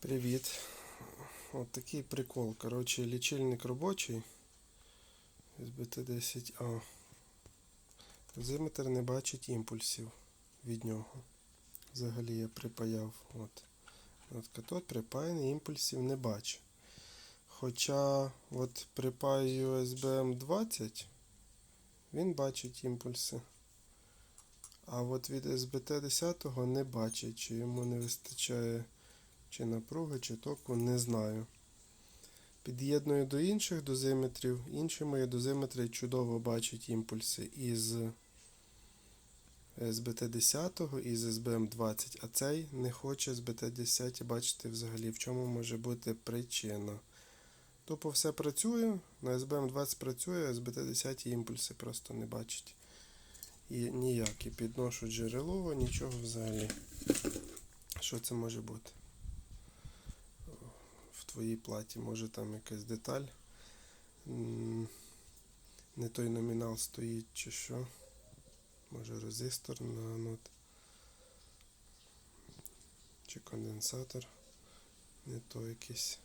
Привіт. От такий прикол. Коротше, лічильник робочий. СБТ-10А. Дозиметр не бачить імпульсів від нього. Взагалі я припаяв. От. От катод припаяний, імпульсів не бачить. Хоча от припаю SBM20, він бачить імпульси. А от від СБТ-10 не бачить, чи йому не вистачає чи напруги, чи току, не знаю. Під'єдную до інших дозиметрів. Інші мої дозиметри чудово бачать імпульси із СБТ-10 і з СБМ-20, а цей не хоче СБТ-10 бачити взагалі, в чому може бути причина. Тупо все працює, на СБМ-20 працює, а СБТ-10 імпульси просто не бачить. І ніякі підношу джерело, нічого взагалі. Що це може бути? В твоїй платі. Може там якась деталь. Не той номінал стоїть чи що. Може резистор на анод. Чи конденсатор. Не той якийсь.